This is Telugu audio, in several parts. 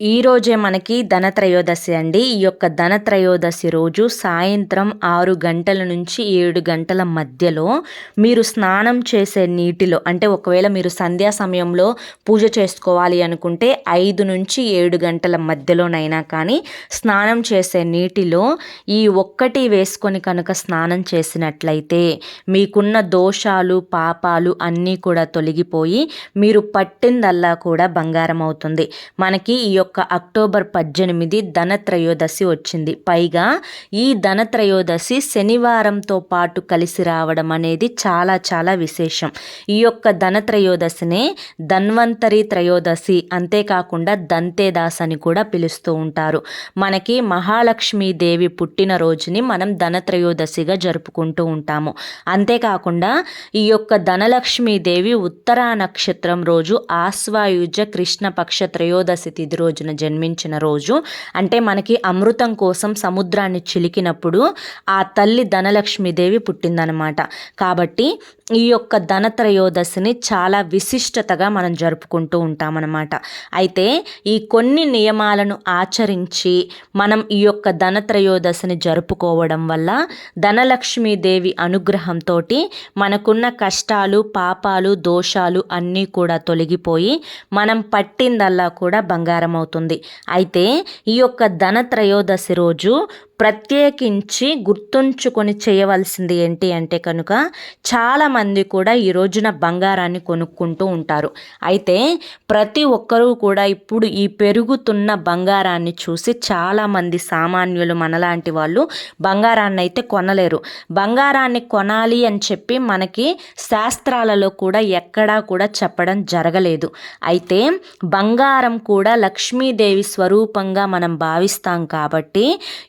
ఈ రోజే మనకి ధనత్రయోదశి అండి. ఈ యొక్క ధనత్రయోదశి రోజు సాయంత్రం ఆరు గంటల నుంచి ఏడు గంటల మధ్యలో మీరు స్నానం చేసే నీటిలో అంటే ఒకవేళ మీరు సంధ్యా సమయంలో పూజ చేసుకోవాలి అనుకుంటే ఐదు నుంచి ఏడు గంటల మధ్యలోనైనా కానీ స్నానం చేసే నీటిలో ఈ ఒక్కటి వేసుకొని కనుక స్నానం చేసినట్లయితే మీకున్న దోషాలు పాపాలు అన్నీ కూడా తొలగిపోయి మీరు పట్టిందల్లా కూడా బంగారం అవుతుంది. మనకి ఈ యొక్క యొక్క అక్టోబర్ పద్దెనిమిది ధనత్రయోదశి వచ్చింది. పైగా ఈ ధనత్రయోదశి శనివారంతో పాటు కలిసి రావడం అనేది చాలా చాలా విశేషం. ఈ యొక్క ధనత్రయోదశినే ధన్వంతరి త్రయోదశి అంతేకాకుండా దంతేదాస్ అని కూడా పిలుస్తూ ఉంటారు. మనకి మహాలక్ష్మీదేవి పుట్టినరోజుని మనం ధనత్రయోదశిగా జరుపుకుంటూ ఉంటాము. అంతేకాకుండా ఈ యొక్క ధనలక్ష్మీదేవి ఉత్తరా నక్షత్రం రోజు ఆశ్వాయుజ కృష్ణపక్ష త్రయోదశి తిథి రోజు రోజున జన్మించిన రోజు. అంటే మనకి అమృతం కోసం సముద్రాన్ని చిలికినప్పుడు ఆ తల్లి ధనలక్ష్మీదేవి పుట్టిందనమాట కాబట్టి ఈ యొక్క ధనత్రయోదశిని చాలా విశిష్టతగా మనం జరుపుకుంటూ ఉంటామన్నమాట. అయితే ఈ కొన్ని నియమాలను ఆచరించి మనం ఈ యొక్క ధనత్రయోదశిని జరుపుకోవడం వల్ల ధనలక్ష్మీదేవి అనుగ్రహంతో మనకున్న కష్టాలు పాపాలు దోషాలు అన్నీ కూడా తొలగిపోయి మనం పట్టిందల్లా కూడా బంగారం అవుతుంది అయితే ఈ యొక్క ధన త్రయోదశి రోజు ప్రత్యేకించి గుర్తుంచుకొని చేయవలసింది ఏంటి అంటే కనుక చాలామంది కూడా ఈ రోజున బంగారాన్ని కొనుక్కుంటూ ఉంటారు. అయితే ప్రతి ఒక్కరూ కూడా ఇప్పుడు ఈ పెరుగుతున్న బంగారాన్ని చూసి చాలామంది సామాన్యులు మనలాంటి వాళ్ళు బంగారాన్ని అయితే కొనలేరు. బంగారాన్ని కొనాలి అని చెప్పి మనకి శాస్త్రాలలో కూడా ఎక్కడా కూడా చెప్పడం జరగలేదు. అయితే బంగారం కూడా లక్ష్మీ లక్ష్మీదేవి స్వరూపంగా మనం భావిస్తాం కాబట్టి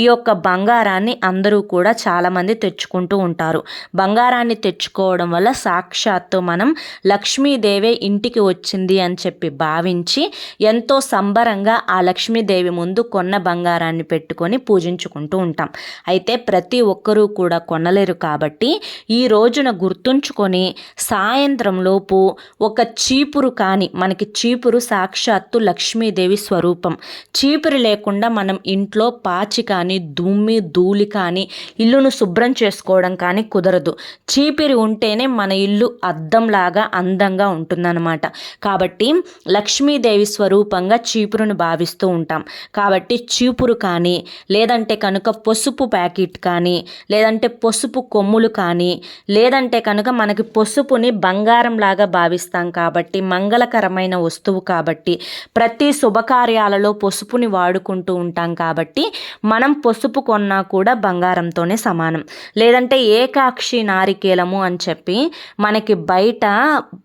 ఈ యొక్క బంగారాన్ని అందరూ కూడా చాలామంది తెచ్చుకుంటూ ఉంటారు. బంగారాన్ని తెచ్చుకోవడం వల్ల సాక్షాత్తు మనం లక్ష్మీదేవే ఇంటికి వచ్చింది అని చెప్పి భావించి ఎంతో సంబరంగా ఆ లక్ష్మీదేవి ముందు కొన్న బంగారాన్ని పెట్టుకొని పూజించుకుంటూ ఉంటాం. అయితే ప్రతి ఒక్కరూ కూడా కొనలేరు కాబట్టి ఈ రోజున గుర్తుంచుకొని సాయంత్రం లోపు ఒక చీపురు కానీ మనకి చీపురు సాక్షాత్తు లక్ష్మీదేవి స్వరూపం. చీపురు లేకుండా మనం ఇంట్లో పాచి కానీ దుమ్మి ధూళి కానీ ఇల్లును శుభ్రం చేసుకోవడం కానీ కుదరదు. చీపిరి ఉంటేనే మన ఇల్లు అద్దంలాగా అందంగా ఉంటుందన్నమాట. కాబట్టి లక్ష్మీదేవి స్వరూపంగా చీపురును భావిస్తూ ఉంటాం. కాబట్టి చీపురు కానీ లేదంటే కనుక పసుపు ప్యాకెట్ కానీ లేదంటే పసుపు కొమ్ములు కానీ లేదంటే కనుక మనకి పసుపుని బంగారం లాగా భావిస్తాం కాబట్టి మంగళకరమైన వస్తువు కాబట్టి ప్రతి శుభకార్యాలలో పసుపుని వాడుకుంటూ ఉంటాం కాబట్టి మనం పసుపు పసుపు కొన్నా కూడా బంగారంతోనే సమానం. లేదంటే ఏకాక్షి నారికేలము అని చెప్పి మనకి బయట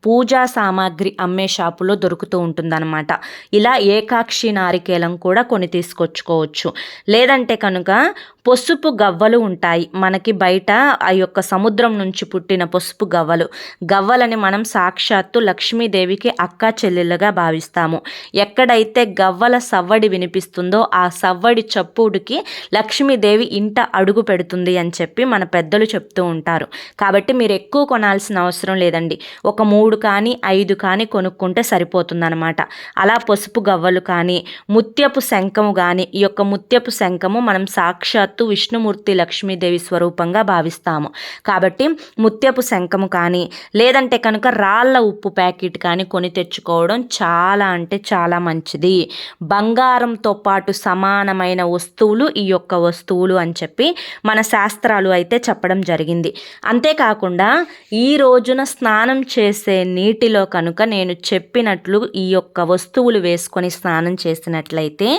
పూజా సామాగ్రి అమ్మే షాపులో దొరుకుతూ ఉంటుందన్నమాట. ఇలా ఏకాక్షి నారికేలం కూడా కొని తీసుకొచ్చుకోవచ్చు. లేదంటే కనుక పసుపు గవ్వలు ఉంటాయి. మనకి బయట ఆ యొక్క సముద్రం నుంచి పుట్టిన పసుపు గవ్వలు. గవ్వలని మనం సాక్షాత్తు లక్ష్మీదేవికి అక్క చెల్లెలుగా భావిస్తాము. ఎక్కడైతే గవ్వల సవ్వడి వినిపిస్తుందో ఆ సవ్వడి చప్పుడుకి లక్ష్మీదేవి ఇంట అడుగు పెడుతుంది అని చెప్పి మన పెద్దలు చెప్తూ ఉంటారు. కాబట్టి మీరు ఎక్కువ కొనాల్సిన అవసరం లేదండి. ఒక మూడు కానీ ఐదు కానీ కొనుక్కుంటే సరిపోతుందన్నమాట. అలా పసుపు గవ్వలు కానీ ముత్యపు శంఖము కానీ ఈ యొక్క ముత్యపు శంఖము మనం సాక్షాత్ సాక్షాత్తు విష్ణుమూర్తి లక్ష్మీదేవి స్వరూపంగా భావిస్తాము. కాబట్టి ముత్యపు శంఖము కానీ లేదంటే కనుక రాళ్ళ ఉప్పు ప్యాకెట్ కానీ కొని తెచ్చుకోవడం చాలా అంటే చాలా మంచిది. బంగారంతో పాటు సమానమైన వస్తువులు ఈ యొక్క వస్తువులు అని చెప్పి మన శాస్త్రాలు అయితే చెప్పడం జరిగింది. అంతేకాకుండా ఈ రోజున స్నానం చేసే నీటిలో కనుక నేను చెప్పినట్లు ఈ యొక్క వస్తువులు వేసుకొని స్నానం చేసినట్లయితే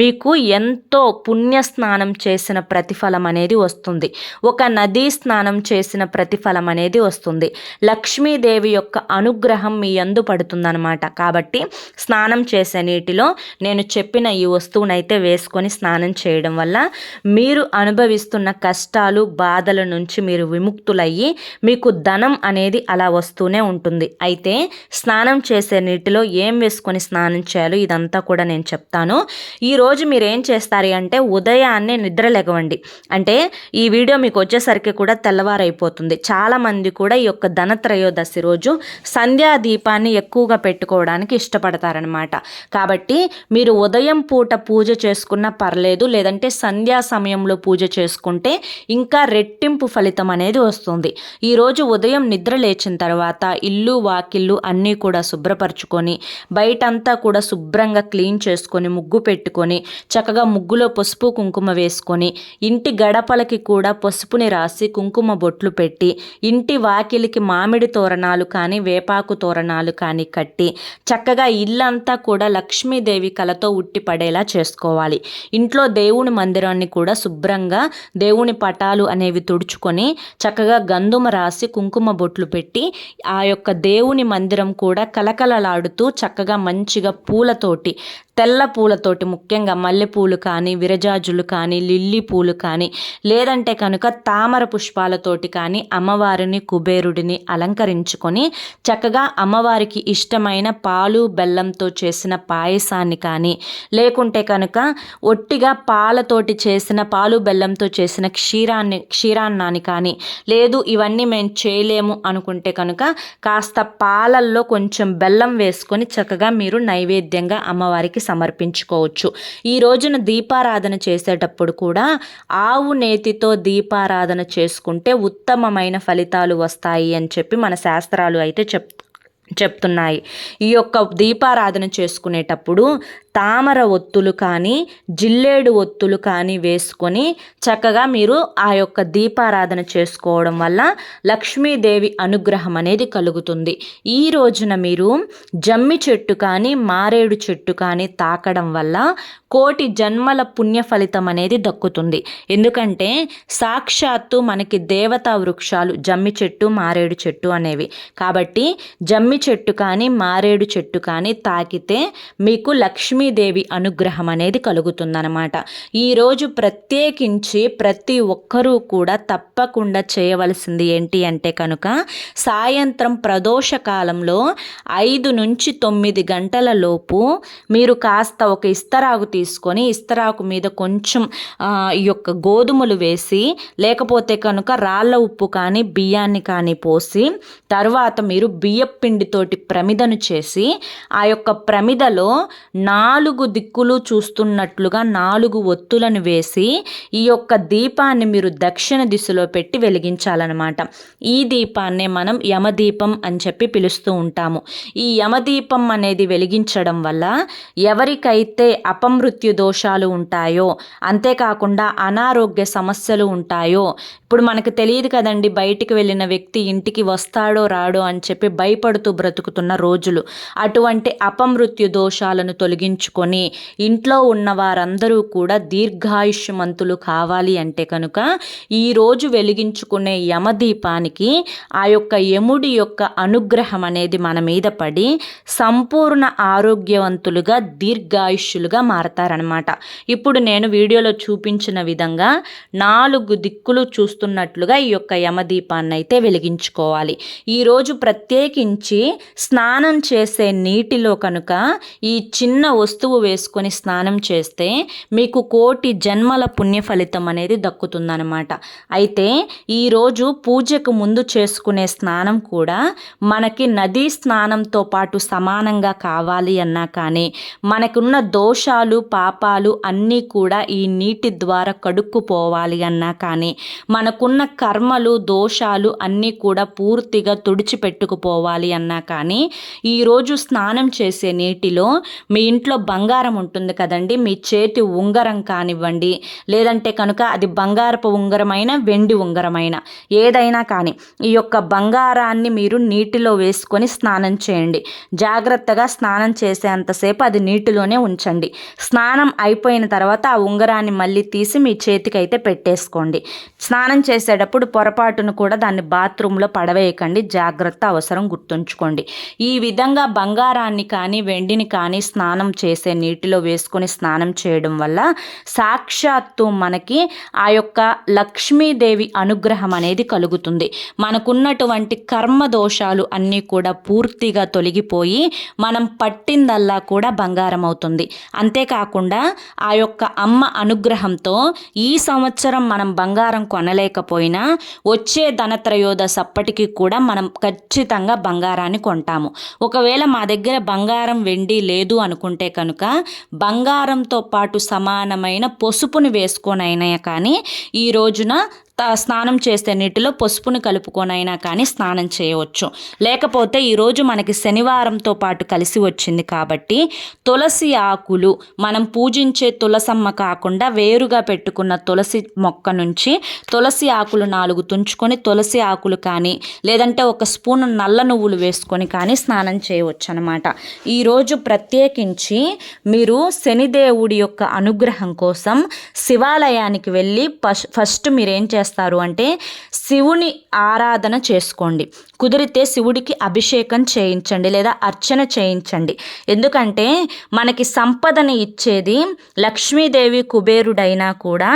మీకు ఎంతో పుణ్య స్నానం చేసిన ప్రతిఫలం అనేది వస్తుంది. ఒక నదీ స్నానం చేసిన ప్రతిఫలం అనేది వస్తుంది. లక్ష్మీదేవి యొక్క అనుగ్రహం మీ అందు పడుతుందనమాట కాబట్టి స్నానం చేసే నీటిలో నేను చెప్పిన ఈ వస్తువునైతే వేసుకొని స్నానం చేయడం వల్ల మీరు అనుభవిస్తున్న కష్టాలు బాధల నుంచి మీరు విముక్తులయ్యి మీకు ధనం అనేది అలా వస్తూనే ఉంటుంది. అయితే స్నానం చేసే నీటిలో ఏం వేసుకొని స్నానం చేయాలో ఇదంతా కూడా నేను చెప్తాను. ఈరోజు మీరు ఏం చేస్తారు అంటే ఉదయాన్నే నిద్ర లెగవండి అంటే ఈ వీడియో మీకు వచ్చేసరికి కూడా తెల్లవారైపోతుంది. చాలామంది కూడా ఈ యొక్క ధనత్రయోదశి రోజు సంధ్యా దీపాన్ని ఎక్కువగా పెట్టుకోవడానికి ఇష్టపడతారనమాట కాబట్టి మీరు ఉదయం పూట పూజ చేసుకున్నా పర్లేదు లేదంటే సంధ్యా సమయంలో పూజ చేసుకుంటే ఇంకా రెట్టింపు ఫలితం అనేది వస్తుంది. ఈరోజు ఉదయం నిద్ర లేచిన తర్వాత ఇల్లు వాకిళ్ళు అన్నీ కూడా శుభ్రపరచుకొని బయటంతా కూడా శుభ్రంగా క్లీన్ చేసుకొని ముగ్గు పెట్టుకొని చక్కగా ముగ్గులో పసుపు కుంకుమ వేసుకొని ఇంటి గడపలకి కూడా పసుపుని రాసి కుంకుమ బొట్లు పెట్టి ఇంటి వాకిలికి మామిడి తోరణాలు కానీ వేపాకు తోరణాలు కానీ కట్టి చక్కగా ఇల్లంతా కూడా లక్ష్మీదేవి కలతో ఉట్టి పడేలా చేసుకోవాలి. ఇంట్లో దేవుని మందిరాన్ని కూడా శుభ్రంగా దేవుని పటాలు అనేవి తుడుచుకొని చక్కగా గంధుమ రాసి కుంకుమ బొట్లు పెట్టి ఆ యొక్క దేవుని మందిరం కూడా కలకలలాడుతూ చక్కగా మంచిగా పూలతోటి తెల్ల పూలతోటి ముఖ్యంగా మల్లెపూలు కానీ విరజాజులు కానీ లిల్లీ పూలు కానీ లేదంటే కనుక తామర పుష్పాలతోటి కానీ అమ్మవారిని కుబేరుడిని అలంకరించుకొని చక్కగా అమ్మవారికి ఇష్టమైన పాలు బెల్లంతో చేసిన పాయసాన్ని కానీ లేకుంటే కనుక ఒట్టిగా పాలతోటి చేసిన పాలు బెల్లంతో చేసిన క్షీరాన్ని క్షీరాన్నాన్ని కానీ లేదు ఇవన్నీ మేము చేయలేము అనుకుంటే కనుక కాస్త పాలల్లో కొంచెం బెల్లం వేసుకొని చక్కగా మీరు నైవేద్యంగా అమ్మవారికి సమర్పించుకోవచ్చు. ఈ రోజున దీపారాధన చేసేటప్పుడు కూడా ఆవు నేతితో దీపారాధన చేసుకుంటే ఉత్తమమైన ఫలితాలు వస్తాయి అని చెప్పి మన శాస్త్రాలు అయితే చెప్ చెప్తున్నాయి. ఈ యొక్క దీపారాధన చేసుకునేటప్పుడు తామర ఒత్తులు కానీ జిల్లేడు ఒత్తులు కానీ వేసుకొని చక్కగా మీరు ఆ యొక్క దీపారాధన చేసుకోవడం వల్ల లక్ష్మీదేవి అనుగ్రహం అనేది కలుగుతుంది. ఈ రోజున మీరు జమ్మి చెట్టు కానీ మారేడు చెట్టు కానీ తాకడం వల్ల కోటి జన్మల పుణ్య ఫలితం అనేది దక్కుతుంది. ఎందుకంటే సాక్షాత్తు మనకి దేవతా వృక్షాలు జమ్మి చెట్టు మారేడు చెట్టు అనేవి. కాబట్టి జమ్మి చెట్టు కానీ మారేడు చెట్టు కానీ తాకితే మీకు లక్ష్మీదేవి అనుగ్రహం అనేది కలుగుతుందన్నమాట. ఈరోజు ప్రత్యేకించి ప్రతి ఒక్కరూ కూడా తప్పకుండా చేయవలసింది ఏంటి అంటే కనుక సాయంత్రం ప్రదోష కాలంలో ఐదు నుంచి తొమ్మిది గంటల లోపు మీరు కాస్త ఒక ఇస్తరాకు తీసుకొని ఇస్తరాకు మీద కొంచెం ఈ యొక్క గోధుమలు వేసి లేకపోతే కనుక రాళ్ళ ఉప్పు కానీ బియ్యాన్ని కానీ పోసి తర్వాత మీరు బియ్యపిండితోటి ప్రమిదను చేసి ఆ యొక్క ప్రమిదలో నా నాలుగు దిక్కులు చూస్తున్నట్లుగా నాలుగు ఒత్తులను వేసి ఈ యొక్క దీపాన్ని మీరు దక్షిణ దిశలో పెట్టి వెలిగించాలన్నమాట. ఈ దీపాన్నే మనం యమదీపం అని చెప్పి పిలుస్తూ ఉంటాము. ఈ యమదీపం అనేది వెలిగించడం వల్ల ఎవరికైతే అపమృత్యు దోషాలు ఉంటాయో అంతేకాకుండా అనారోగ్య సమస్యలు ఉంటాయో ఇప్పుడు మనకు తెలియదు కదండి బయటికి వెళ్ళిన వ్యక్తి ఇంటికి వస్తాడో రాడో అని చెప్పి భయపడుతూ బ్రతుకుతున్న రోజులు. అటువంటి అపమృత్యు దోషాలను తొలగించుకొని ఇంట్లో ఉన్న వారందరూ కూడా దీర్ఘాయుష్యమంతులు కావాలి అంటే కనుక ఈరోజు వెలిగించుకునే యమదీపానికి ఆ యొక్క యముడి యొక్క అనుగ్రహం అనేది మన మీద పడి సంపూర్ణ ఆరోగ్యవంతులుగా దీర్ఘాయుష్యులుగా మారతారనమాట ఇప్పుడు నేను వీడియోలో చూపించిన విధంగా నాలుగు దిక్కులు చూస్తున్నట్లుగా ఈ యొక్క యమదీపాన్ని అయితే వెలిగించుకోవాలి ఈరోజు ప్రత్యేకించి స్నానం చేసే నీటిలో కనుక ఈ చిన్న వస్తువు వస్తువు వేసుకొని స్నానం చేస్తే మీకు కోటి జన్మల పుణ్య ఫలితం అనేది దక్కుతుందనమాట అయితే ఈరోజు పూజకు ముందు చేసుకునే స్నానం కూడా మనకి నదీ స్నానంతో పాటు సమానంగా కావాలి అన్నా కానీ మనకున్న దోషాలు పాపాలు అన్నీ కూడా ఈ నీటి ద్వారా కడుక్కుపోవాలి అన్నా కానీ మనకున్న కర్మలు దోషాలు అన్నీ కూడా పూర్తిగా తుడిచిపెట్టుకుపోవాలి అన్నా కానీ ఈరోజు స్నానం చేసే నీటిలో మీ ఇంట్లో బంగారం ఉంటుంది కదండి మీ చేతి ఉంగరం కానివ్వండి లేదంటే కనుక అది బంగారపు ఉంగరమైన వెండి ఉంగరమైన ఏదైనా కానీ ఈ యొక్క బంగారాన్ని మీరు నీటిలో వేసుకొని స్నానం చేయండి. జాగ్రత్తగా స్నానం చేసేంతసేపు అది నీటిలోనే ఉంచండి. స్నానం అయిపోయిన తర్వాత ఆ ఉంగరాన్ని మళ్ళీ తీసి మీ చేతికి అయితే పెట్టేసుకోండి. స్నానం చేసేటప్పుడు పొరపాటును కూడా దాన్ని బాత్రూంలో పడవేయకండి జాగ్రత్త అవసరం గుర్తుంచుకోండి. ఈ విధంగా బంగారాన్ని కానీ వెండిని కానీ స్నానం చే వేసే నీటిలో వేసుకొని స్నానం చేయడం వల్ల సాక్షాత్తు మనకి ఆ యొక్క లక్ష్మీదేవి అనుగ్రహం అనేది కలుగుతుంది. మనకున్నటువంటి కర్మ దోషాలు అన్నీ కూడా పూర్తిగా తొలగిపోయి మనం పట్టిందల్లా కూడా బంగారం అవుతుంది. అంతేకాకుండా ఆ యొక్క అమ్మ అనుగ్రహంతో ఈ సంవత్సరం మనం బంగారం కొనలేకపోయినా వచ్చే ధనత్రయోదశ అప్పటికి కూడా మనం ఖచ్చితంగా బంగారాన్ని కొంటాము. ఒకవేళ మా దగ్గర బంగారం వెండి లేదు అనుకుంటే కనుక బంగారంతో పాటు సమానమైన పసుపుని వేసుకొనైనా కానీ ఈ రోజున స్నానం చేసే నీటిలో పసుపుని కలుపుకొనైనా కానీ స్నానం చేయవచ్చు. లేకపోతే ఈరోజు మనకి శనివారంతో పాటు కలిసి వచ్చింది కాబట్టి తులసి ఆకులు మనం పూజించే తులసమ్మ కాకుండా వేరుగా పెట్టుకున్న తులసి మొక్క నుంచి తులసి ఆకులు నాలుగు తుంచుకొని తులసి ఆకులు కానీ లేదంటే ఒక స్పూన్ నల్ల నువ్వులు వేసుకొని కానీ స్నానం చేయవచ్చు అనమాట ఈరోజు ప్రత్యేకించి మీరు శనిదేవుడి యొక్క అనుగ్రహం కోసం శివాలయానికి వెళ్ళి ఫస్ట్ మీరేం చేస్తారు? చేస్తారు అంటే శివుని ఆరాధన చేసుకోండి. కుదిరితే శివుడికి అభిషేకం చేయించండి లేదా అర్చన చేయించండి. ఎందుకంటే మనకి సంపదని ఇచ్చేది లక్ష్మీదేవి కుబేరుడైనా కూడా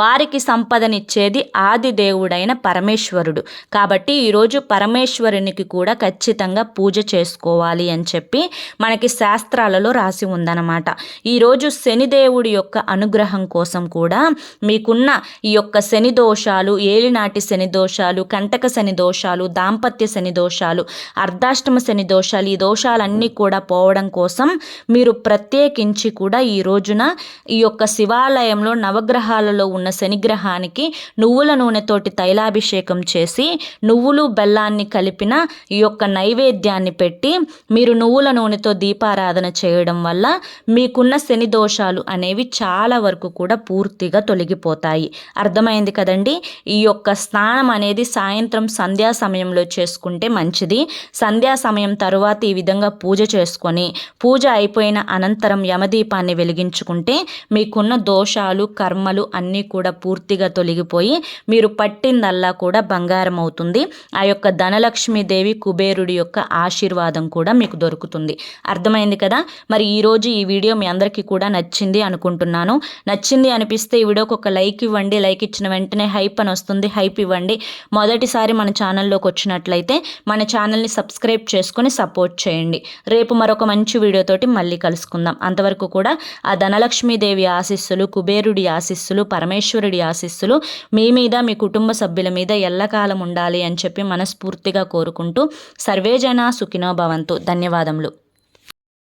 వారికి సంపదనిచ్చేది ఆది దేవుడైన పరమేశ్వరుడు. కాబట్టి ఈరోజు పరమేశ్వరునికి కూడా ఖచ్చితంగా పూజ చేసుకోవాలి అని చెప్పి మనకి శాస్త్రాలలో రాసి ఉందన్నమాట. ఈరోజు శనిదేవుడి యొక్క అనుగ్రహం కోసం కూడా మీకున్న ఈ యొక్క శని దోషాలు ఏలినాటి శని దోషాలు కంటక శని దోషాలు దాంపత్య శని దోషాలు అర్ధాష్టమ శని దోషాలు ఈ దోషాలన్నీ కూడా పోవడం కోసం మీరు ప్రత్యేకించి కూడా ఈ రోజున ఈ యొక్క శివాలయంలో నవగ్రహాలలో ఉన్న శనిగ్రహానికి నువ్వుల నూనెతోటి తైలాభిషేకం చేసి నువ్వులు బెల్లాన్ని కలిపిన ఈ యొక్క నైవేద్యాన్ని పెట్టి మీరు నువ్వుల నూనెతో దీపారాధన చేయడం వల్ల మీకున్న శని దోషాలు అనేవి చాలా వరకు కూడా పూర్తిగా తొలగిపోతాయి. అర్థమైంది కదండి? ఈ యొక్క స్నానం అనేది సాయంత్రం సంధ్యా సమయంలో చేసుకు చేసుకుంటే మంచిది. సంధ్యా సమయం తరువాత ఈ విధంగా పూజ చేసుకొని పూజ అయిపోయిన అనంతరం యమదీపాన్ని వెలిగించుకుంటే మీకున్న దోషాలు కర్మలు అన్నీ కూడా పూర్తిగా తొలగిపోయి మీరు పట్టిందల్లా కూడా బంగారం అవుతుంది. ఆ యొక్క ధనలక్ష్మీదేవి కుబేరుడి యొక్క ఆశీర్వాదం కూడా మీకు దొరుకుతుంది. అర్థమైంది కదా? మరి ఈరోజు ఈ వీడియో మీ అందరికీ కూడా నచ్చింది అనుకుంటున్నాను. నచ్చింది అనిపిస్తే ఈ వీడియోకి ఒక లైక్ ఇవ్వండి. లైక్ ఇచ్చిన వెంటనే హైప్ అని వస్తుంది. హైప్ ఇవ్వండి. మొదటిసారి మన ఛానల్లోకి వచ్చినట్లయితే నచ్చితే మన ఛానల్ని సబ్స్క్రైబ్ చేసుకొని సపోర్ట్ చేయండి. రేపు మరొక మంచి వీడియోతోటి మళ్ళీ కలుసుకుందాం. అంతవరకు కూడా ఆ ధనలక్ష్మీదేవి ఆశీస్సులు కుబేరుడి ఆశీస్సులు పరమేశ్వరుడి ఆశీస్సులు మీ మీద మీ కుటుంబ సభ్యుల మీద ఎల్లకాలం ఉండాలి అని చెప్పి మనస్ఫూర్తిగా కోరుకుంటూ సర్వేజన సుఖినో భవంతు. ధన్యవాదములు.